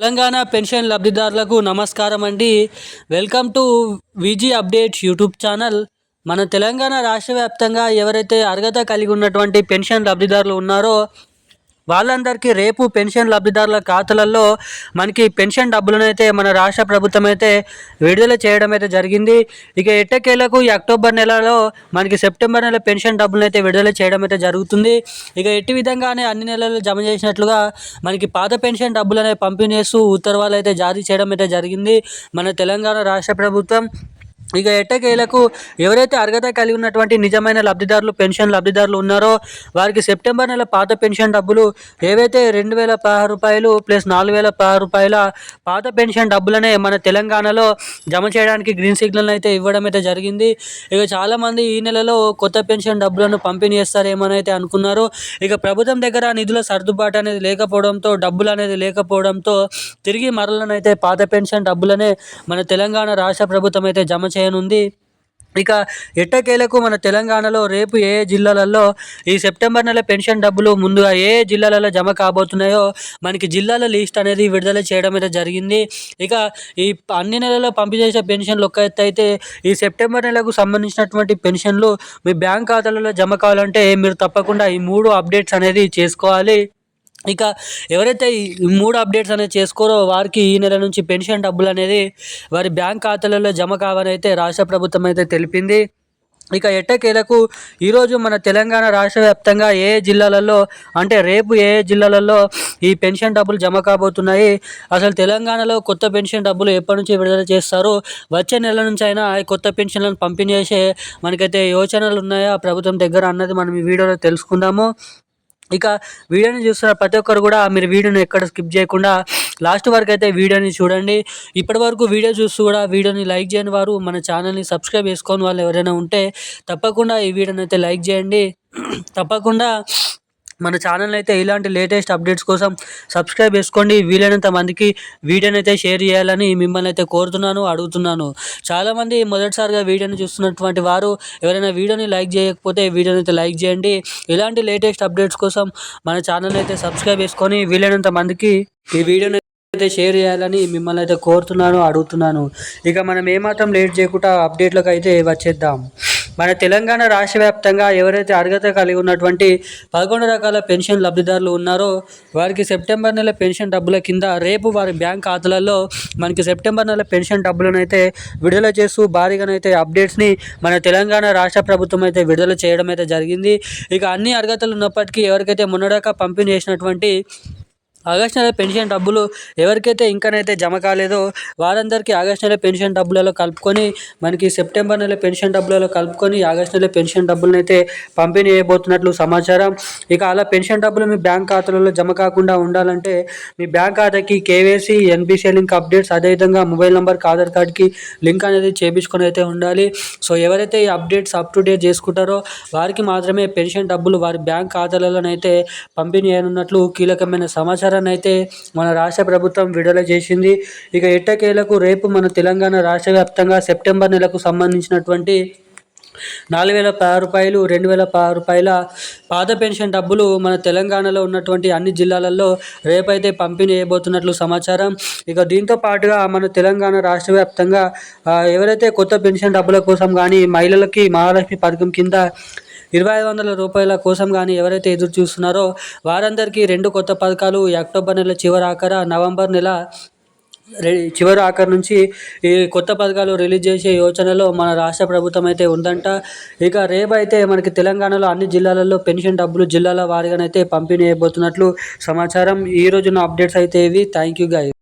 Telangana pension లబ్ధిదారులకు నమస్కారం అండి. Welcome to Viji updates YouTube channel. మన తెలంగాణ రాష్ట్ర వ్యాప్తంగా ఎవరైతే అర్హత కలిగి ఉన్నటువంటి పెన్షన్ లబ్ధిదారులు ఉన్నారో వాళ్ళందరికీ రేపు పెన్షన్ లబ్ధిదారుల ఖాతాలలో మనకి పెన్షన్ డబ్బులను అయితే మన రాష్ట్ర ప్రభుత్వం అయితే విడుదల చేయడం అయితే జరిగింది. ఇక ఎట్టకేలకు ఈ అక్టోబర్ నెలలో మనకి సెప్టెంబర్ నెల పెన్షన్ డబ్బులను అయితే విడుదల చేయడం అయితే జరుగుతుంది. ఇక ఎట్టి విధంగానే అన్ని నెలలు జమ చేసినట్లుగా మనకి పాత పెన్షన్ డబ్బులు అనేవి పంపిణీ చేస్తూ ఉత్తర్వాలు అయితే జారీ చేయడం అయితే జరిగింది. మన తెలంగాణ రాష్ట్ర ప్రభుత్వం ఇక ఎట్టకేలకు ఎవరైతే అర్హత కలిగి ఉన్నటువంటి నిజమైన లబ్ధిదారులు పెన్షన్ లబ్ధిదారులు ఉన్నారో వారికి సెప్టెంబర్ నెల పాత పెన్షన్ డబ్బులు ఏవైతే రెండు వేల పదహారు రూపాయలు ప్లస్ నాలుగు వేల పదహారు రూపాయల పాత పెన్షన్ డబ్బులనే మన తెలంగాణలో జమ చేయడానికి గ్రీన్ సిగ్నల్ అయితే ఇవ్వడం అయితే జరిగింది. ఇక చాలామంది ఈ నెలలో కొత్త పెన్షన్ డబ్బులను పంపిణీ చేస్తారేమని అయితే అనుకున్నారు. ఇక ప్రభుత్వం దగ్గర నిధుల సర్దుబాటు అనేది లేకపోవడంతో డబ్బులు అనేది లేకపోవడంతో తిరిగి మరలనైతే పాత పెన్షన్ డబ్బులనే మన తెలంగాణ రాష్ట్ర ప్రభుత్వం అయితే జమ చేయనుంది. ఇక ఎట్టకేలకు మన తెలంగాణలో రేపు ఏ జిల్లాలలో ఈ సెప్టెంబర్ నెల పెన్షన్ డబ్బులు ముందుగా ఏ జిల్లాలలో జమ కాబోతున్నాయో మనకి జిల్లాల లిస్ట్ అనేది విడుదల చేయడం అయితే జరిగింది. ఇక ఈ అన్ని నెలల్లో పంపిణీ చేసే పెన్షన్లు ఒక్క ఎత్తు అయితే ఈ సెప్టెంబర్ నెలకు సంబంధించినటువంటి పెన్షన్లు మీ బ్యాంక్ ఖాతాలలో జమ కావాలంటే మీరు తప్పకుండా ఈ మూడు అప్డేట్స్ అనేది చేసుకోవాలి. ఇక ఎవరైతే ఈ మూడు అప్డేట్స్ అనేది చేసుకోరో వారికి ఈ నెల నుంచి పెన్షన్ డబ్బులు అనేది వారి బ్యాంక్ ఖాతాలలో జమ కావని అయితే రాష్ట్ర ప్రభుత్వం అయితే తెలిపింది. ఇక ఎట్టకేలకు ఈరోజు మన తెలంగాణ రాష్ట్ర వ్యాప్తంగా ఏ జిల్లాలలో అంటే రేపు ఏ ఏ జిల్లాలలో ఈ పెన్షన్ డబ్బులు జమ కాబోతున్నాయి? అసలు తెలంగాణలో కొత్త పెన్షన్ డబ్బులు ఎప్పటి నుంచి విడుదల చేస్తారు? వచ్చే నెల నుంచి అయినా ఈ కొత్త పెన్షన్లను పంపిణీ చేసే మనకైతే యోచనలు ఉన్నాయా? ప్రభుత్వం దగ్గర అన్నది మనం ఈ వీడియోలో తెలుసుకుందాము. ఇక వీడియోని చూస్తున్న ప్రతి ఒక్కరు కూడా మీరు వీడియోని ఎక్కడ స్కిప్ చేయకుండా లాస్ట్ వరకు అయితే వీడియోని చూడండి. ఇప్పటి వరకు వీడియో చూస్తూ కూడా వీడియోని లైక్ చేయని వారు మన ఛానల్ని సబ్స్క్రైబ్ చేసుకొని వాళ్ళు ఎవరైనా ఉంటే తప్పకుండా ఈ వీడియోని అయితే లైక్ చేయండి. తప్పకుండా మన ఛానల్ అయితే ఇలాంటి లేటెస్ట్ అప్డేట్స్ కోసం సబ్స్క్రైబ్ చేసుకోండి. వీలైనంత మందికి వీడియోని అయితే షేర్ చేయాలని మిమ్మల్ని అయితే కోరుతున్నాను అడుగుతున్నాను. చాలామంది మొదటిసారిగా వీడియోని చూస్తున్నటువంటి వారు ఎవరైనా వీడియోని లైక్ చేయకపోతే వీడియోని అయితే లైక్ చేయండి. ఇలాంటి లేటెస్ట్ అప్డేట్స్ కోసం మన ఛానల్ అయితే సబ్స్క్రైబ్ చేసుకొని వీలైనంత మందికి ఈ వీడియోని అయితే షేర్ చేయాలని మిమ్మల్ని అయితే కోరుతున్నాను అడుగుతున్నాను. ఇక మనం ఏమాత్రం లేట్ చేయకుండా అప్డేట్లకు అయితే వచ్చేద్దాం. మన తెలంగాణ రాష్ట్ర వ్యాప్తంగా ఎవరైతే అర్హత కలిగి ఉన్నటువంటి పదకొండు రకాల పెన్షన్ లబ్ధిదారులు ఉన్నారో వారికి సెప్టెంబర్ నెల పెన్షన్ డబ్బుల కింద రేపు వారి బ్యాంక్ ఖాతాలలో మనకి సెప్టెంబర్ నెల పెన్షన్ డబ్బులను అయితే విడుదల చేస్తూ భారీగానైతే అప్డేట్స్ని మన తెలంగాణ రాష్ట్ర ప్రభుత్వం అయితే విడుదల చేయడం అయితే జరిగింది. ఇక అన్ని అర్హతలు ఉన్నప్పటికీ ఎవరికైతే మొన్నడాక పంపిణీ చేసినటువంటి ఆగస్ట్ నెల పెన్షన్ డబ్బులు ఎవరికైతే ఇంకానైతే జమ కాలేదో వారందరికీ ఆగస్ట్ నెల పెన్షన్ డబ్బులలో కలుపుకొని మనకి సెప్టెంబర్ నెల పెన్షన్ డబ్బులలో కలుపుకొని ఆగస్ట్ నెల పెన్షన్ డబ్బులను అయితే పంపిణీ చేయబోతున్నట్లు సమాచారం. ఇక అలా పెన్షన్ డబ్బులు మీ బ్యాంక్ ఖాతాలలో జమ కాకుండా ఉండాలంటే మీ బ్యాంక్ ఖాతాకి కేవైసీ ఎన్బిసిఐ లింక్ అప్డేట్స్ అదేవిధంగా మొబైల్ నెంబర్కి ఆధార్ కార్డ్కి లింక్ అనేది చేపించుకొని అయితే ఉండాలి. సో ఎవరైతే ఈ అప్డేట్స్ అప్ టు డేట్ చేసుకుంటారో వారికి మాత్రమే పెన్షన్ డబ్బులు వారి బ్యాంక్ ఖాతాలలోనైతే పంపిణీ అయినట్లు కీలకమైన సమాచారం. అయితే మన రాష్ట్ర ప్రభుత్వం విడుదల చేసింది. ఇక ఎట్టకేలకు రేపు మన తెలంగాణ రాష్ట్ర వ్యాప్తంగా సెప్టెంబర్ నెలకు సంబంధించినటువంటి నాలుగు వేల పది రూపాయలు రెండు వేల పది రూపాయల పాత పెన్షన్ డబ్బులు మన తెలంగాణలో ఉన్నటువంటి అన్ని జిల్లాలలో రేపైతే పంపిణీ చేయబోతున్నట్లు సమాచారం. ఇక దీంతో పాటుగా మన తెలంగాణ రాష్ట్ర వ్యాప్తంగా ఎవరైతే కొత్త పెన్షన్ డబ్బుల కోసం కానీ మహిళలకి మహాలక్ష్మి పథకం కింద ఇరవై ఐదు వందల రూపాయల కోసం కానీ ఎవరైతే ఎదురు చూస్తున్నారో వారందరికీ రెండు కొత్త పథకాలు ఈ అక్టోబర్ నెల చివరి నవంబర్ నెల చివరి ఆఖరి నుంచి ఈ కొత్త పథకాలు రిలీజ్ చేసే యోచనలో మన రాష్ట్ర ప్రభుత్వం అయితే ఉందంట. ఇక రేపైతే మనకి తెలంగాణలో అన్ని జిల్లాలలో పెన్షన్ డబ్బులు జిల్లాల వారీగానైతే పంపిణీ అయిపోతున్నట్లు సమాచారం. ఈ రోజున అప్డేట్స్ అయితే ఇవి. థ్యాంక్ యూ గాయ